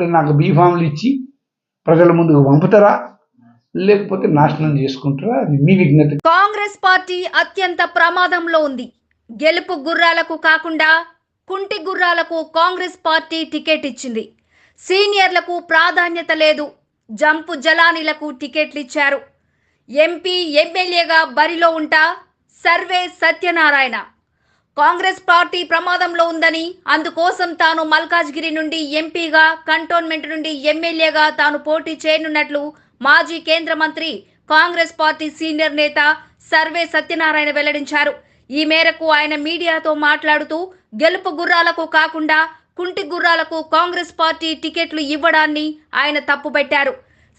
అప్పుడే నాకు బీఫామ్లు ఇచ్చి ప్రజల ముందుకు పంపుతారా? లేకపోతే నాశనం చేసుకుంటారా? అది మీ విజ్ఞత. కాంగ్రెస్ పార్టీ అత్యంత ప్రమాదంలో ఉంది. గెలుపు గుర్రాలకు కాకుండా కుంటి గుర్రాలకు కాంగ్రెస్ పార్టీ టికెట్ ఇచ్చింది. సీనియర్లకు ప్రాధాన్యత లేదు. జంపు జలానీలకు టికెట్లు ఇచ్చారు ఎంపీ ఎమ్మెల్యేగా బరిలో ఉంటా సర్వే సత్యనారాయణ. కాంగ్రెస్ పార్టీ ప్రమాదంలో ఉందని అందుకోసం తాను మల్కాజ్గిరి నుండి ఎంపీగా కంటోన్మెంట్ నుండి ఎమ్మెల్యేగా తాను పోటీ చేయనున్నట్లు మాజీ కేంద్ర మంత్రి కాంగ్రెస్ పార్టీ సీనియర్ నేత సర్వే సత్యనారాయణ వెల్లడించారు. ఈ మేరకు ఆయన మీడియాతో మాట్లాడుతూ గెలుపు గుర్రాలకు కాకుండా కుంటి గుర్రాలకు కాంగ్రెస్ పార్టీ టికెట్లు ఇవ్వడాన్ని ఆయన తప్పుపెట్టారు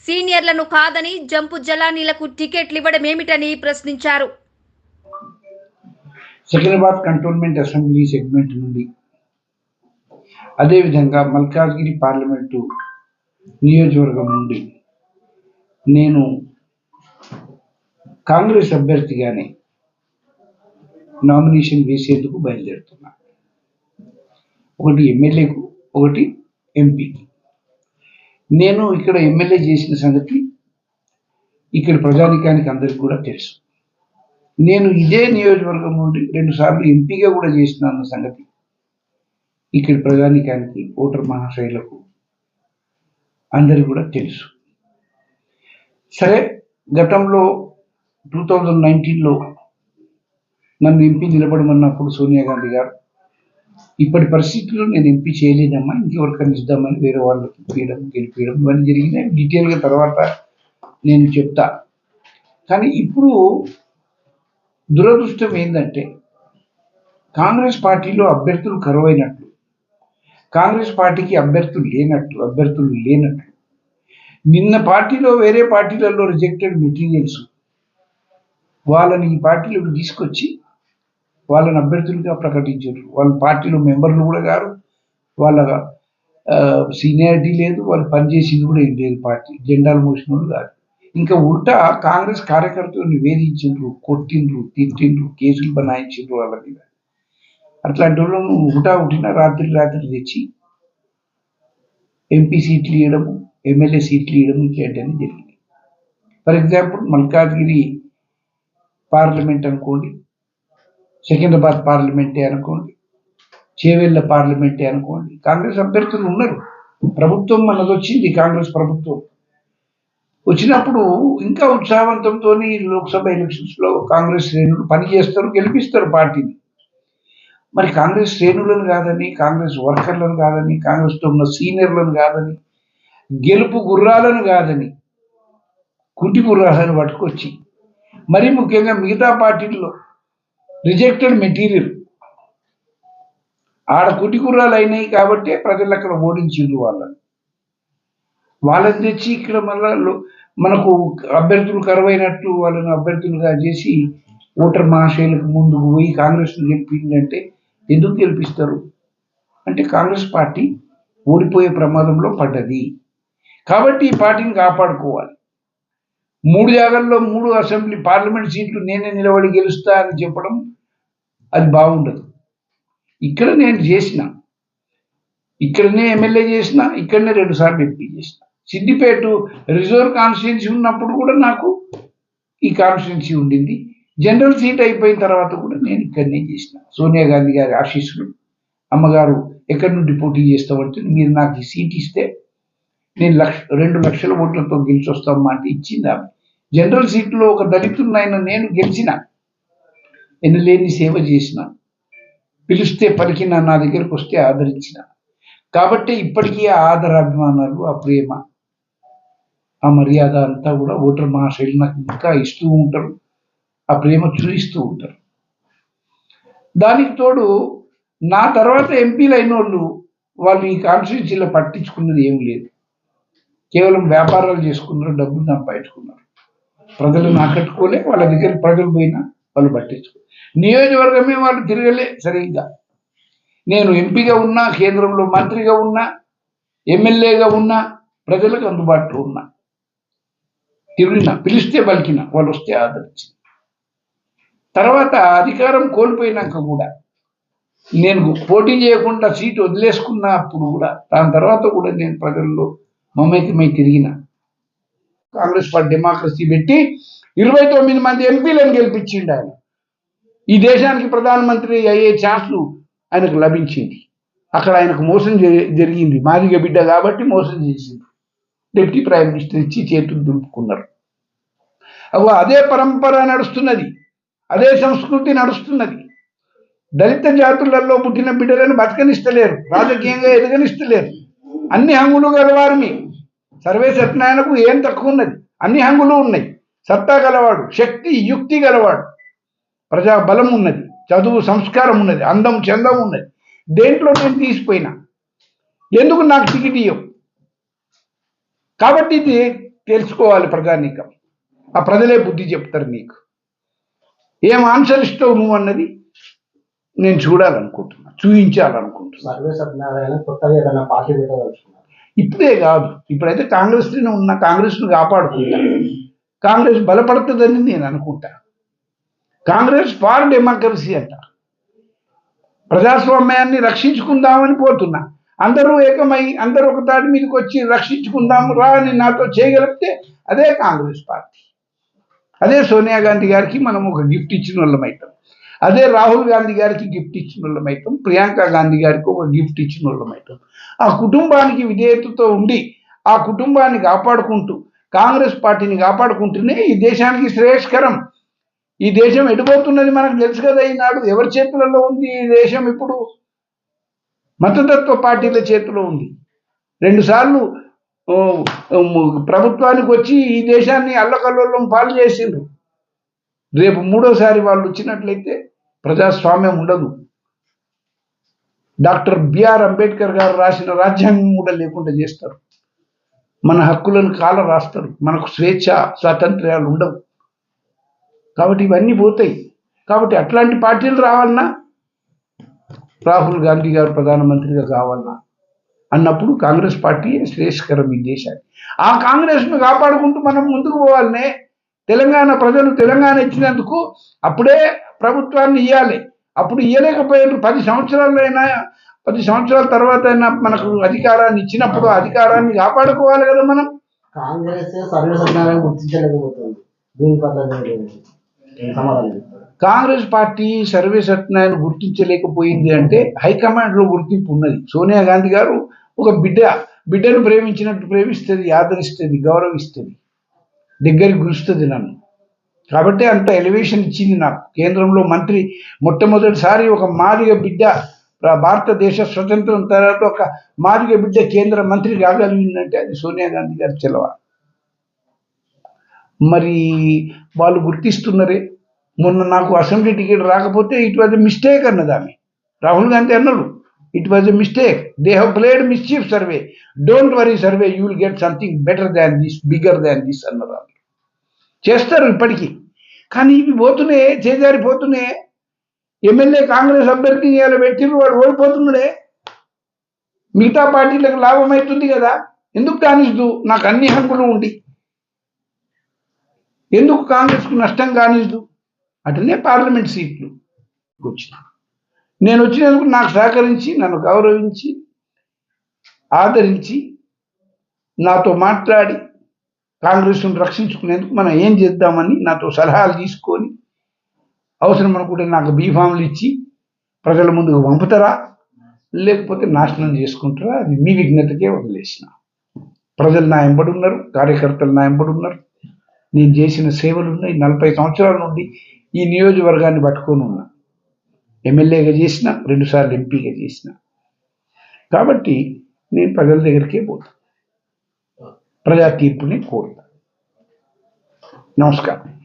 సీనియర్లను కాదని జంపు జలానీలకు టికెట్లు ఇవ్వడం ఏమిటని ప్రశ్నించారు. సికింద్రాబాద్ కంటోన్మెంట్ అసెంబ్లీ సెగ్మెంట్ నుండి అదేవిధంగా మల్కాజ్గిరి పార్లమెంటు నియోజకవర్గం నుండి నేను కాంగ్రెస్ అభ్యర్థిగానే నామినేషన్ వేసేందుకు బయలుదేరుతున్నా. ఒకటి ఎమ్మెల్యేకు ఒకటి ఎంపీకి నేను ఇక్కడ ఎమ్మెల్యే చేసిన సంగతి ఇక్కడ ప్రజానికానికి అందరికీ కూడా తెలుసు. నేను ఇదే నియోజకవర్గం నుండి రెండు సార్లు ఎంపీగా కూడా చేసినాను సంగతి ఇక్కడ ప్రజానికానికి ఓటర్ మహాశైలకు అందరికీ కూడా తెలుసు. సరే గతంలో టూ థౌజండ్ నైన్టీన్లో నన్ను ఎంపీ నిలబడమన్నప్పుడు సోనియా గాంధీ గారు ఇప్పటి పరిస్థితుల్లో నేను ఎంపీ చేయలేదమ్మా ఇంకెవరికైనా ఇద్దామని వేరే వాళ్ళకి ఇప్పించడం గెలిపించడం ఇవన్నీ జరిగినాయి. డీటెయిల్గా తర్వాత నేను చెప్తా. కానీ ఇప్పుడు దురదృష్టం ఏంటంటే కాంగ్రెస్ పార్టీలో అభ్యర్థులు కరువైనట్లు కాంగ్రెస్ పార్టీకి అభ్యర్థులు లేనట్టు అభ్యర్థులు లేనట్లు నిన్న పార్టీలో వేరే పార్టీలలో రిజెక్టెడ్ మెటీరియల్స్ వాళ్ళని ఈ పార్టీలోకి తీసుకొచ్చి వాళ్ళని అభ్యర్థులుగా ప్రకటించారు. వాళ్ళ పార్టీలో మెంబర్లు కూడా గారు వాళ్ళ సీనియారిటీ లేదు వాళ్ళు పనిచేసింది కూడా ఏం లేదు పార్టీ జెండాలు మోసిన వాళ్ళు కాదు ఇంకా ఉల్టా కాంగ్రెస్ కార్యకర్తలు నివేదించిండ్రు కొట్టిండ్రు తిట్టిండ్రు కేసులు బనాయించిండ్రు వాళ్ళ మీద. అట్లాంటి వాళ్ళను ఉటా ఉట్టిన రాత్రి రాత్రి తెచ్చి ఎంపీ సీట్లు ఇవ్వడము ఎమ్మెల్యే సీట్లు ఇవ్వడం ఇట్లాంటివన్నీ జరిగింది. ఫర్ ఎగ్జాంపుల్ మల్కాజ్గిరి పార్లమెంట్ అనుకోండి సికింద్రాబాద్ పార్లమెంటే అనుకోండి చేవెళ్ళ పార్లమెంటే అనుకోండి కాంగ్రెస్ అభ్యర్థులు ఉన్నారు. ప్రభుత్వం మనది వచ్చింది కాంగ్రెస్ ప్రభుత్వం. వచ్చినప్పుడు ఇంకా ఉత్సాహవంతంతో లోక్సభ ఎలక్షన్స్లో కాంగ్రెస్ శ్రేణులు పనిచేస్తారు గెలిపిస్తారు పార్టీని. మరి కాంగ్రెస్ శ్రేణులను కాదని కాంగ్రెస్ వర్కర్లను కాదని కాంగ్రెస్తో ఉన్న సీనియర్లను కాదని గెలుపు గుర్రాలను కాదని కుంటి గుర్రాలను పట్టుకొచ్చి మరీ ముఖ్యంగా మిగతా పార్టీల్లో రిజెక్టెడ్ మెటీరియల్. ఆడ కుటి గుర్రాలు అయినాయి కాబట్టి ప్రజలు అక్కడ ఓడించిండ్రు వాళ్ళని. వాళ్ళని తెచ్చి ఇక్కడ మళ్ళా మనకు అభ్యర్థులు కరువైనట్టు వాళ్ళని అభ్యర్థులుగా చేసి ఓటర్ మహాశైలకు ముందుకు పోయి కాంగ్రెస్ గెలిపిందంటే ఎందుకు గెలిపిస్తారు? అంటే కాంగ్రెస్ పార్టీ ఓడిపోయే ప్రమాదంలో పడ్డది. కాబట్టి ఈ పార్టీని కాపాడుకోవాలి. మూడు జాగాల్లో మూడు అసెంబ్లీ పార్లమెంట్ సీట్లు నేనే నిలబడి గెలుస్తా అని చెప్పడం అది బాగుండదు. ఇక్కడ నేను చేసిన. ఇక్కడనే ఎమ్మెల్యే చేసిన ఇక్కడనే రెండుసార్లు ఎంపీ చేసిన. సిద్దిపేట రిజర్వ్ కాన్స్టిట్యున్సీ ఉన్నప్పుడు కూడా నాకు ఈ కాన్స్టిట్యున్సీ ఉండింది. జనరల్ సీట్ అయిపోయిన తర్వాత కూడా నేను ఇక్కడనే చేసిన. సోనియా గాంధీ గారి ఆశీస్సులు అమ్మగారు ఎక్కడి నుండి పోటీ చేస్తామంటే మీరు నాకు ఈ సీట్ ఇస్తే నేను లక్ష రెండు లక్షల ఓట్లతో గెలిచి వస్తామా అంటే ఇచ్చింది ఆమె. జనరల్ సీట్లో ఒక దళితున్నైనా నేను గెలిచిన. ఎన్నలేని సేవ చేసిన. పిలిస్తే పలికిన నా దగ్గరకు వస్తే ఆదరించిన. కాబట్టి ఇప్పటికీ ఆ ఆదరాభిమానాలు ఆ ప్రేమ ఆ మర్యాద అంతా కూడా ఓటర్ మహాశైలి నాకు ఇంకా ఇస్తూ ఉంటారు. ఆ ప్రేమ చూపిస్తూ ఉంటారు. దానికి తోడు నా తర్వాత ఎంపీలు అయిన వాళ్ళు వాళ్ళు ఈ కాన్స్టిట్యూన్సీలో పట్టించుకున్నది ఏం లేదు. కేవలం వ్యాపారాలు చేసుకున్నారు డబ్బులు సంపాదించుకున్నారు. ప్రజలను ఆకట్టుకోలే వాళ్ళ దగ్గర ప్రజలు పోయినా వాళ్ళు పట్టించుకో. నియోజకవర్గమే వాళ్ళు తిరగలే సరిగ్గా. నేను ఎంపీగా ఉన్నా కేంద్రంలో మంత్రిగా ఉన్నా ఎమ్మెల్యేగా ఉన్నా ప్రజలకు అందుబాటులో ఉన్నా. తిరిగిన పిలిస్తే పలికిన వాళ్ళు వస్తే ఆదరించి. తర్వాత అధికారం కోల్పోయినాక కూడా నేను పోటీ చేయకుండా సీటు వదిలేసుకున్నప్పుడు కూడా దాని తర్వాత కూడా నేను ప్రజల్లో మమేకమై తిరిగిన. కాంగ్రెస్ పార్టీ డెమోక్రసీ పెట్టి ఇరవై తొమ్మిది మంది ఎంపీలను గెలిపించిండు ఆయన. ఈ దేశానికి ప్రధానమంత్రి అయ్యే ఛాన్స్లు ఆయనకు లభించింది. అక్కడ ఆయనకు మోసం జరిగింది. మాదిగ బిడ్డ కాబట్టి మోసం చేసింది. డిప్యూటీ ప్రైమ్ మినిస్టర్ ఇచ్చి చేతులు దులుపుకున్నారు. అదే పరంపర నడుస్తున్నది. అదే సంస్కృతి నడుస్తున్నది. దళిత జాతులలో పుట్టిన బిడ్డలను బతకనిస్తలేరు. రాజకీయంగా ఎదగనిస్తలేరు. అన్ని హంగులు గలవారు మీ సర్వే సత్యనారాయణకు ఏం తక్కువ ఉన్నది అన్ని హంగులు ఉన్నాయి. సత్తా గలవాడు శక్తి యుక్తి గలవాడు. ప్రజా బలం ఉన్నది. చదువు సంస్కారం ఉన్నది. అందం చందం ఉన్నది. దేంట్లో నేను తీసిపోయినా? ఎందుకు నాకు టికెట్ ఇవ్వవు కాబట్టి ఇది తెలుసుకోవాలి ప్రజానీకం. ఆ ప్రజలే బుద్ధి చెప్తారు నీకు. ఏం ఆన్సర్ ఇస్తావు నువ్వు అన్నది నేను చూడాలనుకుంటున్నా చూపించాలనుకుంటున్నా సర్వే సత్యనారాయణ కొత్తగా ఏదైనా పార్టీ పెట్టదలుచుకున్నారు ఇప్పుడే కాదు ఇప్పుడైతే కాంగ్రెస్ ఉన్న కాంగ్రెస్ను కాపాడుకుంటా. కాంగ్రెస్ బలపడుతుందని నేను అనుకుంటా. కాంగ్రెస్ ఫార్ డెమోక్రసీ అంట. ప్రజాస్వామ్యాన్ని రక్షించుకుందామని పోతున్నా. అందరూ ఏకమై అందరూ ఒక తాటి మీదకి వచ్చి రక్షించుకుందాము రా అని నాతో చేయగలిగితే అదే కాంగ్రెస్ పార్టీ. అదే సోనియా గాంధీ గారికి మనం ఒక గిఫ్ట్ ఇచ్చిన వాళ్ళం అవుతాం. అదే రాహుల్ గాంధీ గారికి గిఫ్ట్ ఇచ్చిన వాళ్ళం అవుతాం. ప్రియాంక గాంధీ గారికి ఒక గిఫ్ట్ ఇచ్చిన వాళ్ళం అవుతాం. ఆ కుటుంబానికి విధేయతతో ఉండి ఆ కుటుంబాన్ని కాపాడుకుంటూ కాంగ్రెస్ పార్టీని కాపాడుకుంటూనే ఈ దేశానికి శ్రేయస్కరం. ఈ దేశం ఎడిపోతున్నది మనకు తెలుసు కదా ఈనాడు. ఎవరి చేతులలో ఉంది ఈ దేశం ఇప్పుడు? మతతత్వ పార్టీల చేతిలో ఉంది. రెండుసార్లు ప్రభుత్వానికి వచ్చి ఈ దేశాన్ని అల్లకల్లోలం పాలు చేసిండ్రు. రేపు మూడోసారి వాళ్ళు వచ్చినట్లయితే ప్రజాస్వామ్యం ఉండదు. డాక్టర్ బిఆర్ అంబేద్కర్ గారు రాసిన రాజ్యాంగం కూడా లేకుండా చేస్తారు. మన హక్కులను కాల రాస్తారు. మనకు స్వేచ్ఛ స్వాతంత్ర్యాలు ఉండవు. కాబట్టి ఇవన్నీ పోతాయి. కాబట్టి అట్లాంటి పార్టీలు రావాలన్నా రాహుల్ గాంధీ గారు ప్రధానమంత్రిగా కావాలన్నా అన్నప్పుడు కాంగ్రెస్ పార్టీ శ్రేయస్కరం ఈ దేశానికి ఆ కాంగ్రెస్ను కాపాడుకుంటూ మనం ముందుకు పోవాలనే తెలంగాణ ప్రజలు తెలంగాణ ఇచ్చినందుకు అప్పుడే ప్రభుత్వాన్ని ఇవ్వాలి అప్పుడు ఇవ్వలేకపోయారు పది సంవత్సరాలైనా పది సంవత్సరాల తర్వాత అయినా మనకు అధికారాన్ని ఇచ్చినప్పుడు అధికారాన్ని కాపాడుకోవాలి కదా మనం. కాంగ్రెస్ గుర్తించలేకపోతుంది. కాంగ్రెస్ పార్టీ సర్వే సత్యనారాయణ గుర్తించలేకపోయింది అంటే హైకమాండ్లో గుర్తింపు ఉన్నది. సోనియా గాంధీ గారు ఒక బిడ్డ బిడ్డను ప్రేమించినట్టు ప్రేమిస్తుంది ఆదరిస్తుంది గౌరవిస్తుంది దగ్గరికి గురుస్తుంది నన్ను. కాబట్టి అంత ఎలివేషన్ ఇచ్చింది నాకు. కేంద్రంలో మంత్రి మొట్టమొదటిసారి ఒక మాదిగ బిడ్డ భారతదేశ స్వతంత్రం తర్వాత ఒక మాదిగ బిడ్డ కేంద్ర మంత్రి కాగలిగిందంటే అది సోనియా గాంధీ గారి చెలవ. మరి వాళ్ళు గుర్తిస్తున్నారే? మొన్న నాకు అసెంబ్లీ టికెట్ రాకపోతే ఇట్ వాజ్ మిస్టేక్ అన్నది ఆమె. రాహుల్ గాంధీ అన్నాడు it was a mistake they have played mischief Sarve don't worry Sarve you will get something better than this bigger than this అన్నారు చేస్తారు ఇప్పటికీ. కానీ ఇవి పోతున్నాయి చేజారిపోతున్నాయి ఎమ్మెల్యే కాంగ్రెస్ అభ్యర్థిని ఇలా పెట్టిర్రు వాడు ఓడిపోతున్నాడే. మిగతా పార్టీలకు లాభం అవుతుంది కదా. ఎందుకు కానిస్తూ? నాకు అన్ని హక్కులు ఉండి. ఎందుకు కాంగ్రెస్కు నష్టం కానిస్తూ? అటనే పార్లమెంట్ సీట్లు వచ్చిన నేను వచ్చినందుకు నాకు సహకరించి నన్ను గౌరవించి ఆదరించి నాతో మాట్లాడి కాంగ్రెస్ను రక్షించుకునేందుకు మనం ఏం చేద్దామని నాతో సలహాలు తీసుకొని అవసరం అనుకుంటే నాకు బీఫామ్లు ఇచ్చి ప్రజల ముందుకు పంపుతారా? లేకపోతే నాశనం చేసుకుంటారా? అది మీ విఘ్నతకే వదిలేసిన. ప్రజలు నా ఎంబడి ఉన్నారు కార్యకర్తలు నా ఎంబడి ఉన్నారు. నేను చేసిన సేవలు ఉన్నాయి. నలభై సంవత్సరాల నుండి ఈ నియోజకవర్గాన్ని పట్టుకొని ఉన్నా. ఎమ్మెల్యేగా చేసిన రెండుసార్లు ఎంపీగా చేసిన. కాబట్టి నేను ప్రజల దగ్గరికే పోతా. ప్రజా తీర్పుని కోరుతా. నమస్కారం.